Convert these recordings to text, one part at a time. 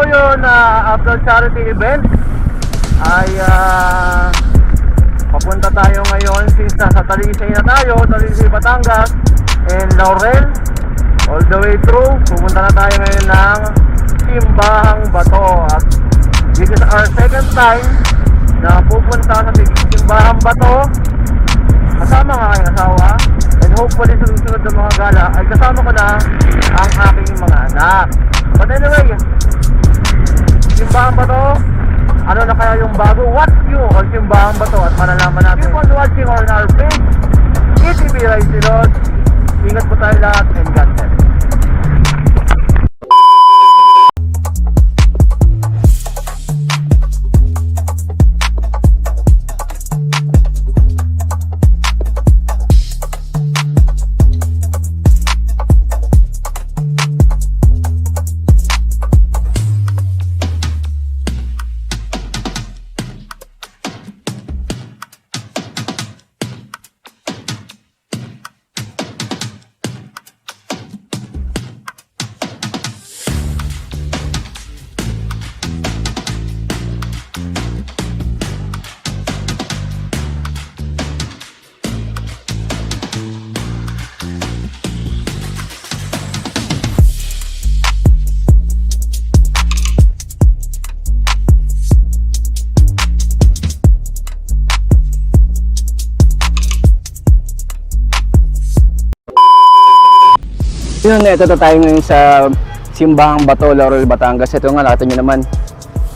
yun, uh, after charity event, ay ah, papunta tayo ngayon since nasa Talisay na tayo, Talisay, Batangas, and Laurel, all the way through, pupunta na tayo ngayon ng Simbahang Bato. At this is our second time na pupunta sa Simbahang Bato kasama nga aking asawa and hopefully sa susunod na mga gala ay kasama ko na ang aking mga anak. But anyway, simbahan ba to? Ano na kaya yung bago? What's new on simbahan ba to? At malalaman natin. Keep on watching on our page, ETV Rise Silod. Ingat po tayo lahat and God bless. Yun, ito na tayo ngayon sa Simbahang Bato, Laurel, Batangas. Ito nga, nakita nyo naman,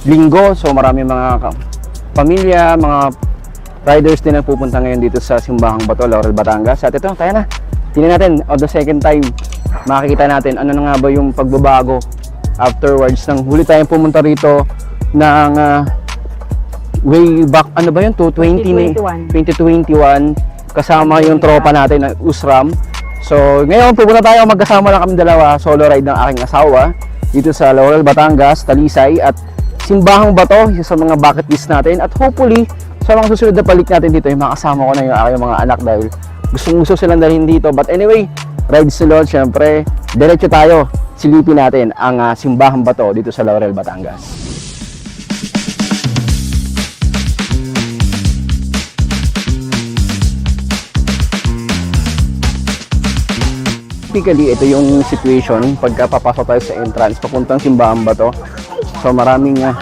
linggo. So marami mga pamilya, mga riders din ang pupunta ngayon dito sa Simbahang Bato, Laurel, Batangas. At ito, tayo na. Tingnan natin, on the second time, makikita natin ano na nga ba yung pagbabago afterwards. Nang huli tayong pumunta rito ng ah, way back, ano ba yun? 2020, 2021. Kasama yung tropa natin na Usram. So, ngayon pupunta tayo magkasama lang kami dalawa, solo ride ng aking asawa dito sa Laurel, Batangas, Talisay at Simbahang Bato, isa sa mga bucket list natin at hopefully sa mga susunod na palit natin dito, yung makasama ko na yung aking mga anak dahil gustong gusto silang dalhin dito. But anyway, ride silod, syempre, diretso tayo, silipin natin ang ah, Simbahang Bato dito sa Laurel, Batangas. Typically, ito yung situation pagka papasok tayo sa entrance, papuntang simbahan ba to? So maraming ah,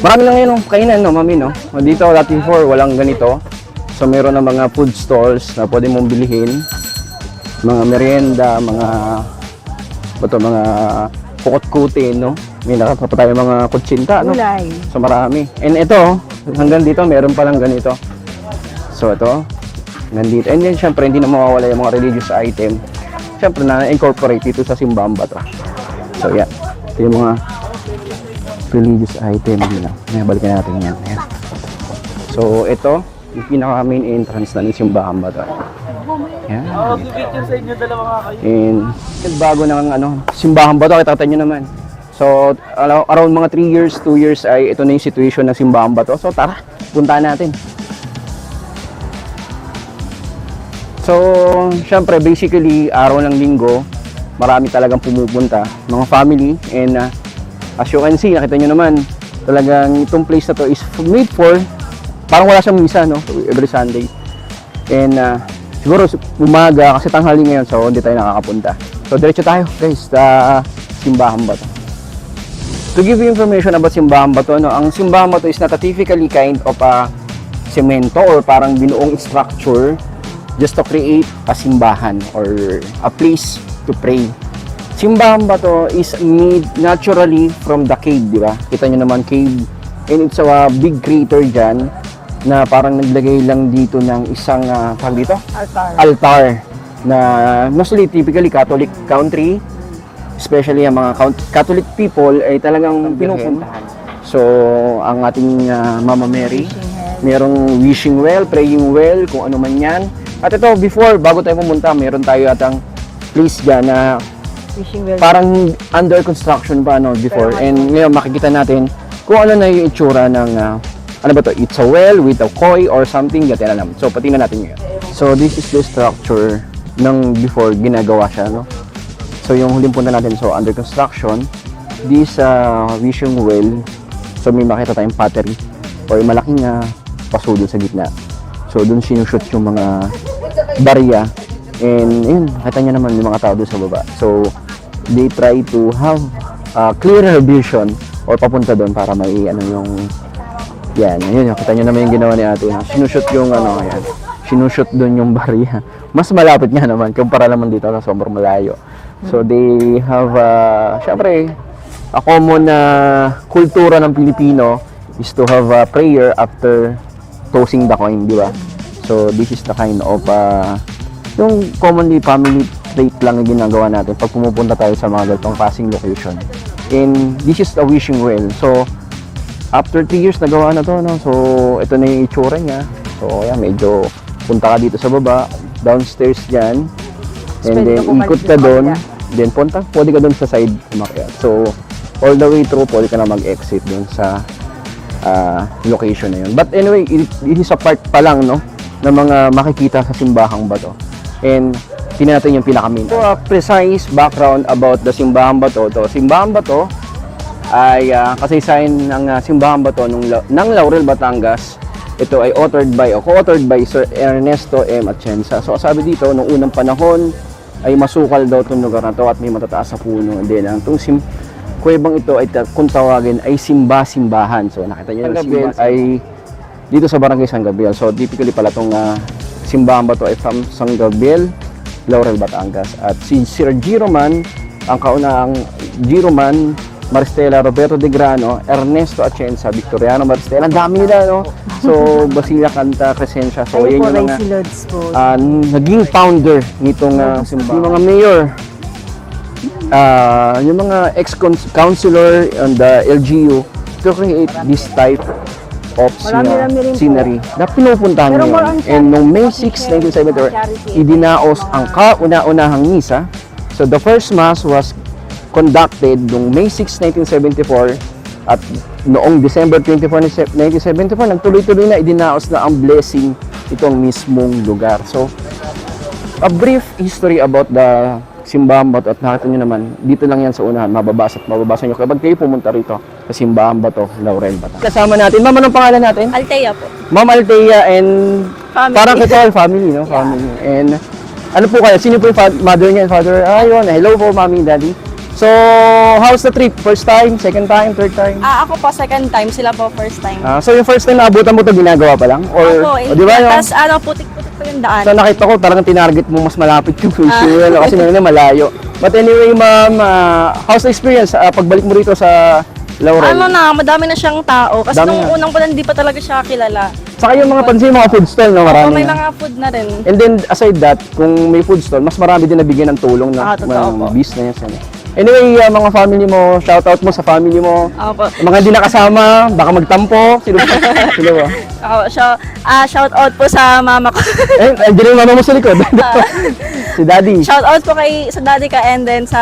marami lang ngayon oh, kainan no, mami no. O, Dito dati before walang ganito. So meron na mga food stalls na pwede mong bilhin. Mga merienda, mga bato mga pukot-kutin no. May nakapa pa tayo mga kutsinta no. Gulay. So marami. And ito, hanggang dito meron pa lang ganito. So ito, nandito. And then syempre hindi na mawawala yung mga religious item. Syempre na-incorporate dito sa simbahan ba to. So yan. Ito yung mga religious item nila. Ngayon balikan natin yan. Ayan. So ito, yung pinaka main entrance na ng simbahan ba to. Yan. picture sa inyo dalawa nga kayo. And bago ng ano, simbahan ba to? Kita nyo naman. So, around mga 3 years, 2 years ay ito na yung situation ng simbahan ba to. So, tara, puntahan natin. So, syempre, basically, araw ng linggo, marami talagang pumupunta, mga family. And uh, as you can see, nakita nyo naman, talagang itong place na to is made for, parang wala siyang misa, no? Every Sunday. And uh, siguro umaga kasi tanghali ngayon so hindi tayo nakakapunta. So diretso tayo guys sa simbahan ba to. To give you information about simbahan ba to, no, ang simbahan ba to is not a typically kind of a semento or parang binuong structure just to create a simbahan or a place to pray. Simbahan ba to is made naturally from the cave, di ba? Kita nyo naman cave. And it's a big crater dyan na parang naglagay lang dito ng isang, uh, tawag dito? Altar. altar na mostly typically Catholic country especially ang mga Catholic people ay talagang pinupuntahan. So, ang ating ah, Mama Mary, merong wishing well, praying well, kung ano man yan. At ito, before, bago tayo pumunta, meron tayo atang place dyan na Fishing well. parang under construction pa no before. Pero and ngayon makikita natin kung ano na yung itsura ng ah, ano ba to? It's a well with a koi or something natin alam so patingnan natin ngayon. So this is the structure ng before ginagawa siya no? So yung huling punta natin so under construction. This uh, wishing well, so may makita tayong pottery or malaking uh, paso dun sa gitna. So dun sinushoot yung mga barya and yun, nakita niya naman yung mga tao dun sa baba. So they try to have a clearer vision or papunta doon para may ano yung yan, yun kita nyo naman yung ginawa ni ate. Sinushoot yung ano, yan. Sinushoot doon yung barya. Mas malapit nga naman kumpara naman dito sa sobrang malayo. So they have, uh, syempre, a common na kultura ng Pilipino is to have a prayer after tossing the coin, di ba? So this is the kind of uh, yung commonly family trait lang yung ginagawa natin pag pumupunta tayo sa mga ganitong passing location. And this is a wishing well. So after 3 years nagawa na to no? So ito na yung itsura niya. So yeah, medyo punta ka dito sa baba downstairs dyan. And then ikot ka doon. then punta pwede ka doon sa side umakyat. So all the way through pwede ka na mag-exit doon sa ah, location na yun. But anyway it, it is a part pa lang no ng mga makikita sa simbahang bato and tingnan natin yung pinaka-main so, a precise background about the simbahang bato to simbahang bato ay uh, kasaysayan ng uh, simbahan ba to nung, ng Laurel, Batangas. Ito ay authored by o co-authored by Sir Ernesto M. Atienza. So sabi dito, nung unang panahon ay masukal daw itong lugar na to at may matataas sa puno. And then, ang itong sim kuwebang ito ay kung tawagin ay simba-simbahan. So nakita niyo yung Gabriel ay dito sa Barangay San Gabriel. So typically pala itong uh, simbahan ba to ay from San Gabriel, Laurel, Batangas. At si Sir Giroman, ang kaunang Giroman, Maristela, Roberto De Grano, Ernesto Atienza, Victoriano Maristela. Ang dami nila, no? So, Basila Canta, Crescencia. So, Ayun yan po, yung mga ah, naging founder nitong uh, simbahan. Yung mga mayor, ah, yung mga ex-councilor on the LGU to create this type of Marami-rami sina- rin po. scenery na pinupuntahan Pero more And noong May charity, 6, 1974, charity. idinaos ang kauna-unahang misa. So the first mass was conducted noong May 6, 1974 at noong December 24, 1974, nagtuloy-tuloy na idinaos na ang blessing itong mismong lugar. So, a brief history about the Simbahan Bato at nakita nyo naman, dito lang yan sa unahan, mababasa at mababasa nyo kapag kayo pumunta rito sa Simbahan Bato, Laurel Batangas. Kasama natin, ma'am, anong pangalan natin? Altea po. Ma'am Althea and Family. parang all family, no? Family. And ano po kayo? Sino po yung mother niya and father? Ah, yun. Hello po, mommy, daddy. So, how's the trip? First time, second time, third time? Ah, ako po second time, sila po first time. Ah, so yung first time na abutan mo to ginagawa pa lang? Or, Ako, o, di ba yung, Tapos ano, putik-putik po yung daan. so nakita ko talagang tinarget mo mas malapit yung visual kasi meron na malayo. But anyway, ma'am, ah, how's the experience ah, pagbalik mo rito sa Laurel? ano na, madami na siyang tao. Kasi Dami nung na. unang pa hindi pa talaga siya kilala. Saka yung mga pansin, mga food stall, no? Marami may na. mga food na rin. And then, aside that, kung may food stall, mas marami din nabigyan ng tulong ng Ah, totoo mga po. business. Ano. Anyway, uh, mga family mo, shout out mo sa family mo. Opo. Mga hindi nakasama, baka magtampo. Sino ba? Sino ba? Ako, shout, ah, shout out po sa mama ko. Eh, andiyan yung mama mo sa likod. si daddy. shout out po kay sa daddy ka and then sa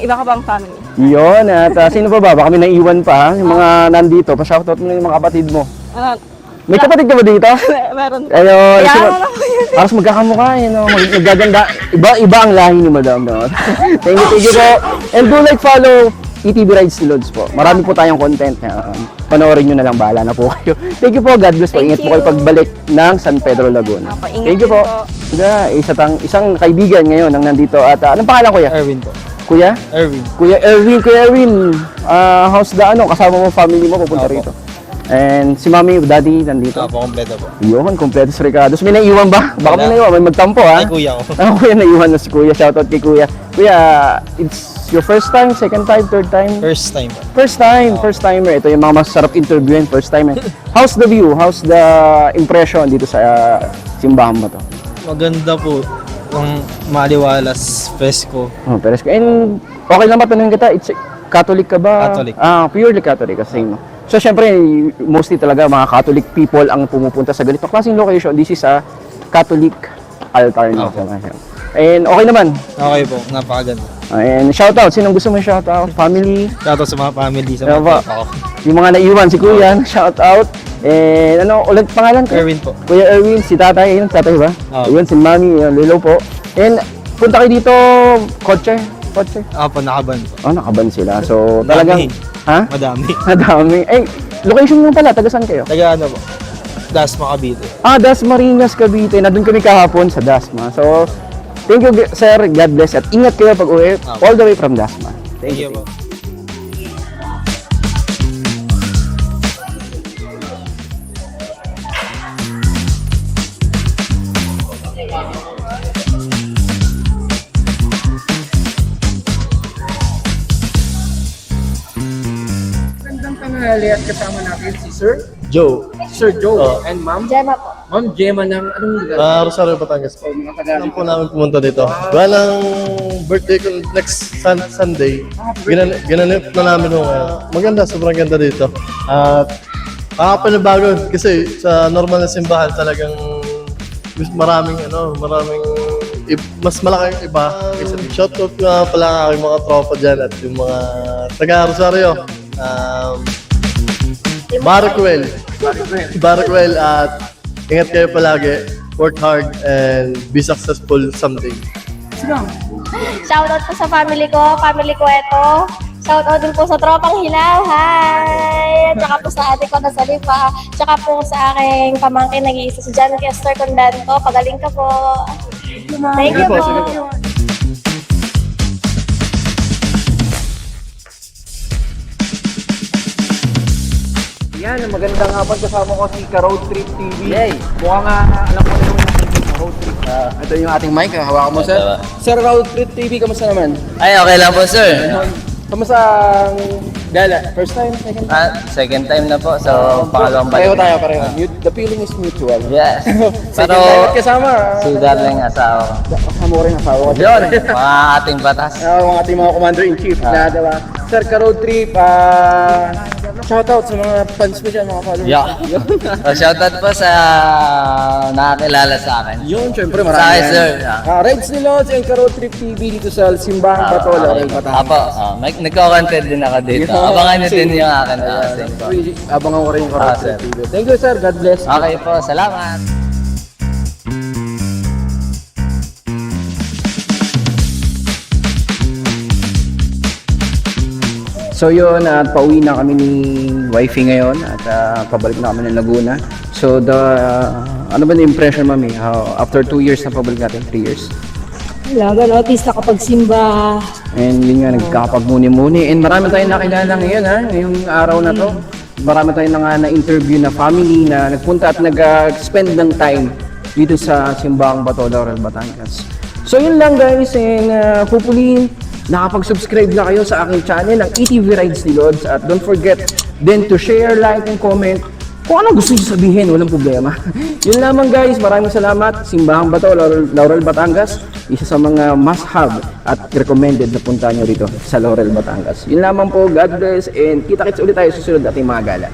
iba ka pang family. Yun, at uh, sino pa ba? Baka may naiwan pa? Yung mga nandito, pa-shout out mo na yung mga kapatid mo. Ano, May kapatid ka ba dito? meron. Ayun. Kaya sino- ano po. Parang magkakamukha, you know, mag naggaganda. Iba, iba ang lahi ni Madam, no? thank you, thank you po. And do like follow ETV Rides to Lods po. Marami po tayong content. Uh, panoorin nyo na lang, bahala na po kayo. Thank you po, God bless po. Thank Ingat po you. kayo pagbalik ng San Pedro Laguna. Ingat Thank you po. po. Kuya, isa tang, isang kaibigan ngayon ang nandito. At uh, anong pangalan kuya? Erwin po. Kuya? Erwin. Kuya Erwin, Kuya Erwin, ah, how's the ano, kasama mo family mo pupunta Opo. rito? And si mami, daddy, nandito. Opo, kompleto po. Yun, kompleto si Ricardo. So, may naiwan ba? Baka may Wala. naiwan, may magtampo ha? Ay, kuya ko. Ano kuya naiwan na si kuya? Shoutout kay kuya. Kuya, it's your first time, second time, third time? First time po. First time, first timer. Ito yung mga masarap interviewin, first time. How's the view? How's the impression dito sa uh, simbahan mo to? Maganda po. Ang maliwalas, fresco. Oh, pero and okay lang ba tanungin kita? It's Catholic ka ba? Catholic. Ah, purely Catholic kasi no. So syempre mostly talaga mga Catholic people ang pumupunta sa ganito klaseng location. This is a Catholic altar no. Opo. And okay naman. Okay po, napakaganda. And shout out, sinong gusto mo shout out? Family, Shoutout sa mga family, sa mga ko. yung mga naiwan si Kuya, shout out. And ano ulit pangalan ko? Erwin po. Kuya Erwin, si tatay, yun, tatay ba? Oo. Yun, si mami, yun, lilo po. And punta kayo dito, kotse, kotse? Apo, nakaban po. Oh, nakaban sila. So, talagang... Dami. Ha? Madami. Madami. Eh, location mo pala, taga saan kayo? Taga ano po? Dasma Cavite. Ah, Dasmariñas, Cavite. Nandun kami kahapon sa Dasma. So, thank you, sir. God bless. At ingat kayo pag uwi. All the way from Dasma. Thank you po. Tanghali at kasama natin si Sir Joe. Sir Joe and Ma'am Gemma po. Ma'am Gemma ng anong lugar? Ah, Rosario, Batangas po. mga taga Saan po namin pumunta dito? Walang birthday ko next sun- Sunday. Ginan ginanip na namin nung uh, maganda, sobrang ganda dito. At nakakapanibago kasi sa normal na simbahan talagang mas maraming ano, maraming i- mas malaki yung iba kaysa dito. Shout out nga pala ang aking mga tropa dyan at yung mga taga Rosario. Um, Barakwell. Barakwell at ingat kayo palagi. Work hard and be successful someday. Shoutout po sa family ko, family ko ito. Shoutout din po sa tropang hilaw, hi! Tsaka po sa ate ko na sa Lipa. Tsaka po sa aking pamangkin nag-iisa si John Kester Condanto. Pagaling ka po. Thank you po. Yan, magandang hapon kasama ko si Ka Road Trip TV. Yay! Mukhang nga, alam ko na yung nakikita Road Trip. Ah, ito yung ating mic, ah. hawakan mo sir. Sir Road Trip TV, kamusta naman? Ay, okay lang po, sir. Kamusta ang gala? First time, second time? Ah, second time na po, so pangalawang Pareho balik. tayo, pareho. Mut- The feeling is mutual. Yes. Second Pero, time at kasama. si darling asawa ko. Kasama ko rin asawa ko. Yun, mga ating batas. Ah, mga ating mga commander-in-chief na, diba? Sir, ka road trip, ah, shoutout sa mga fans mo dyan, mga followers. Yeah. So, shoutout po sa nakakilala sa akin. Yun, syempre Sa marami. akin, yan. sir. Ah, Reds ni Lods and ka road trip TV dito sa Simbahan Ah, Bato, Laurel, okay. Batangas. Apo, ah, may nagko-content din ako dito. Abangan niyo din yung akin. Really, Abangan ko rin yung ka road Ah, trip. TV. Thank you, sir. God bless. Okay po, salamat. So yun, at pauwi na kami ni wifey ngayon at ah, pabalik na kami ng Laguna. So the, ano ba na impression mami? How, after two years na pabalik natin, three years? Wala, gano'n. At least nakapagsimba. And yun nga, nagkakapagmuni-muni. And marami tayong nakilala ngayon ha, ngayong araw na to. Marami tayong na, na-interview na family na nagpunta at nag-spend ng time dito sa Simbang Bato, Laurel, Batangas. So yun lang guys, and uh, hopefully nakapag-subscribe na kayo sa aking channel, ang ETV Rides ni Lods. At don't forget then to share, like, and comment kung anong gusto nyo sabihin, walang problema. Yun lamang guys, maraming salamat. Simbahang Bato, Laurel, Laurel Batangas, isa sa mga must-have at recommended na punta nyo rito sa Laurel Batangas. Yun lamang po, God bless, and kita-kits ulit tayo susunod ating mga gala.